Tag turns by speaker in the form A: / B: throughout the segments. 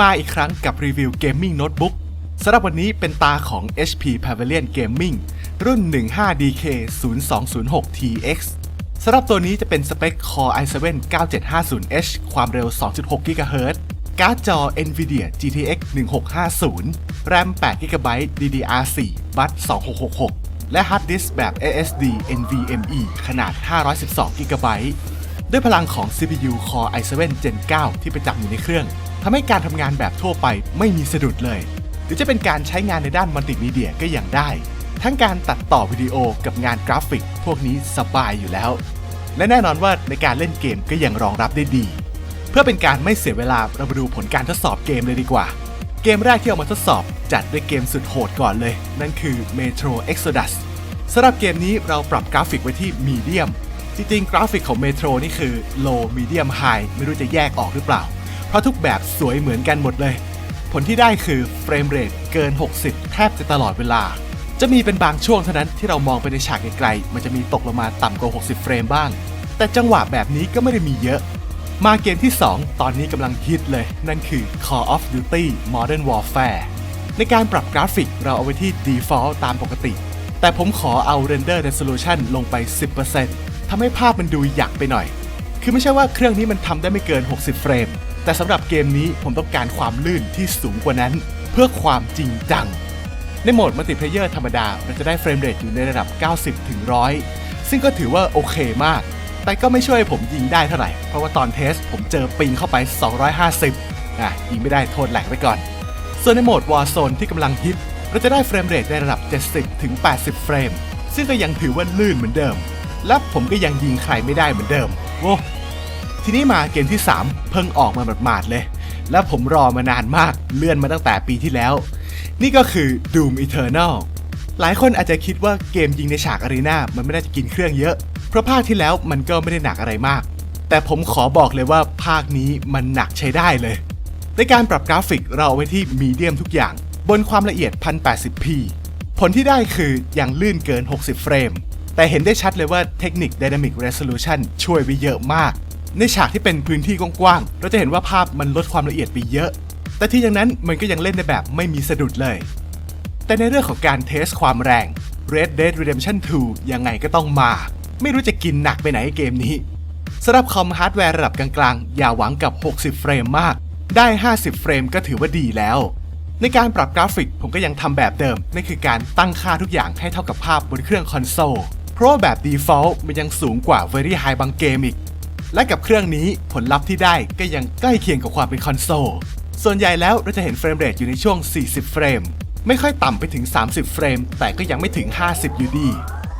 A: มาอีกครั้งกับรีวิวเกมมิ่งโน้ตบุ๊กสำหรับวันนี้เป็นตาของ HP Pavilion Gaming รุ่น 15DK 0206 TX สำหรับตัวนี้จะเป็นสเปค Core i7 9750H ความเร็ว 2.6 GHz การ์ดจอ Nvidia GTX 1650 RAM 8 GB DDR4 บัส2666 และฮาร์ดดิสก์แบบ SSD NVMe ขนาด 512 GB ด้วยพลังของ CPU Core i7 Gen 9 ที่ประจำอยู่ในเครื่องทำให้การทำงานแบบทั่วไปไม่มีสะดุดเลย หรือจะเป็นการใช้งานในด้านมัลติมีเดียก็ยังได้ ทั้งการตัดต่อวิดีโอกับงานกราฟิก พวกนี้สบายอยู่แล้ว และแน่นอนว่าในการเล่นเกมก็ยังรองรับได้ดี เพื่อเป็นการไม่เสียเวลาเรามาดูผลการทดสอบเกมเลยดีกว่า เกมแรกที่เอามาทดสอบ จัดด้วยเกมสุดโหดก่อนเลย นั่นคือ Metro Exodus สำหรับเกมนี้เราปรับกราฟิกไว้ที่มีเดียม จริงๆ กราฟิกของ Metro นี่คือ Low Medium High ไม่รู้จะแยกออกหรือเปล่า เพราะทุกแบบสวยเหมือนกันหมดเลย ผลที่ได้คือเฟรมเรทเกิน 60 แทบจะตลอดเวลา จะมีเป็นบางช่วงเท่านั้นที่เรามองไปในฉากไกลๆ มันจะมีตกลงมาต่ำกว่า 60 เฟรมบ้าง แต่จังหวะแบบนี้ก็ไม่ได้มีเยอะ มาเกมที่ 2 ตอนนี้กำลังฮิตเลย นั่นคือ Call of Duty Modern Warfare ในการปรับกราฟิกเราเอาไว้ที่ Default ตามปกติ แต่ผมขอเอา Render Resolution ลงไป 10% ทำให้ภาพมันดูหยักไปหน่อย คือไม่ใช่ว่าเครื่องนี้มันทำได้ไม่เกิน 60 เฟรม แต่สำหรับเกมนี้ผมต้องการความลื่นที่สูงกว่านั้น เพื่อความจริงจัง ในโหมดมัลติเพลเยอร์ธรรมดาเราจะได้เฟรมเรทอยู่ในระดับ 90ถึง100 ซึ่งก็ถือว่าโอเคมาก แต่ก็ไม่ช่วยให้ผมยิงได้เท่าไหร่ เพราะว่าตอนเทสผมเจอปิงเข้าไป 250อะยิงไม่ได้โทษแหลกไว้ก่อน ส่วนในโหมด Warzone ที่กำลังฮิตเราจะได้เฟรมเรทในระดับ 70ถึง80 เฟรม ซึ่งก็ยังถือว่าลื่นเหมือนเดิม และผมก็ยังยิงใครไม่ได้เหมือนเดิมโว้ทีนี้มาเกมที่ 3 เพิ่งออกมาหมาดๆเลย และผมรอมานานมากเลื่อนมาตั้งแต่ปีที่แล้ว นี่ก็คือ Doom Eternal หลายคนอาจจะคิดว่าเกมยิงในฉากอารีนามันไม่ได้จะกินเครื่องเยอะ เพราะภาคที่แล้วมันก็ไม่ได้หนักอะไรมาก แต่ผมขอบอกเลยว่าภาคนี้มันหนักใช้ได้เลย ในการปรับกราฟิกเราเอาไว้ที่มีเดียมทุกอย่าง บนความละเอียด 1080p ผลที่ได้คือยังลื่นเกิน 60 เฟรม แต่เห็นได้ชัดเลยว่าเทคนิค Dynamic Resolution ช่วยไว้เยอะมาก ในฉากที่เป็นพื้นที่กว้างๆ เราจะเห็นว่าภาพมันลดความละเอียดไปเยอะ แต่ที่อย่างนั้นมันก็ยังเล่นได้แบบไม่มีสะดุดเลย แต่ในเรื่องของการเทสความแรง Red Dead Redemption 2 ยังไงก็ต้องมา ไม่รู้จะกินหนักไปไหนเกมนี้สำหรับคอมฮาร์ดแวร์ระดับกลางๆ อย่าหวังกับ 60 เฟรมมาก ได้ 50 เฟรมก็ถือว่าดีแล้ว ในการปรับกราฟิกผมก็ยังทำแบบเดิม นั่นคือการตั้งค่าทุกอย่างให้เท่ากับภาพบนเครื่องคอนโซล เพราะแบบ Default มันยังสูงกว่า Very High บางเกมอีก และกับเครื่องนี้ผลลัพธ์ที่ได้ก็ยังใกล้เคียงกับความเป็นคอนโซล ส่วนใหญ่แล้วเราจะเห็นเฟรมเรทอยู่ในช่วง 40 เฟรม ไม่ค่อยต่ำไปถึง 30 เฟรม แต่ก็ยังไม่ถึง 50 อยู่ดี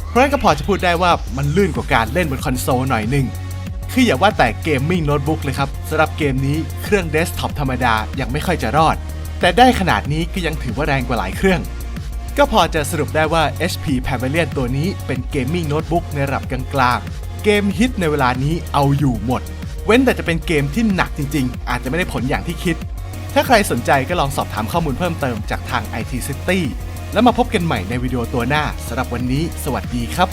A: เพราะฉะนั้นก็พอจะพูดได้ว่ามันลื่นกว่าการเล่นบนคอนโซลหน่อยหนึ่งคืออย่าว่าแต่เกมมิ่งโน้ตบุ๊กเลยครับสำหรับเกมนี้เครื่องเดสก์ท็อปธรรมดายังไม่ค่อยจะรอด แต่ได้ขนาดนี้ก็ยังถือว่าแรงกว่าหลายเครื่อง ก็พอจะสรุปได้ว่า HP Pavilion ตัวนี้เป็นเกมมิ่งโน้ตบุ๊กในระดับกลางๆ เกมฮิตในเวลานี้เอาอยู่หมด เว้นแต่จะเป็นเกมที่หนักจริงๆ อาจจะไม่ได้ผลอย่างที่คิด ถ้าใครสนใจก็ลองสอบถามข้อมูลเพิ่มเติมจากทาง IT City แล้วมาพบกันใหม่ในวิดีโอตัวหน้าสำหรับวันนี้ สวัสดีครับ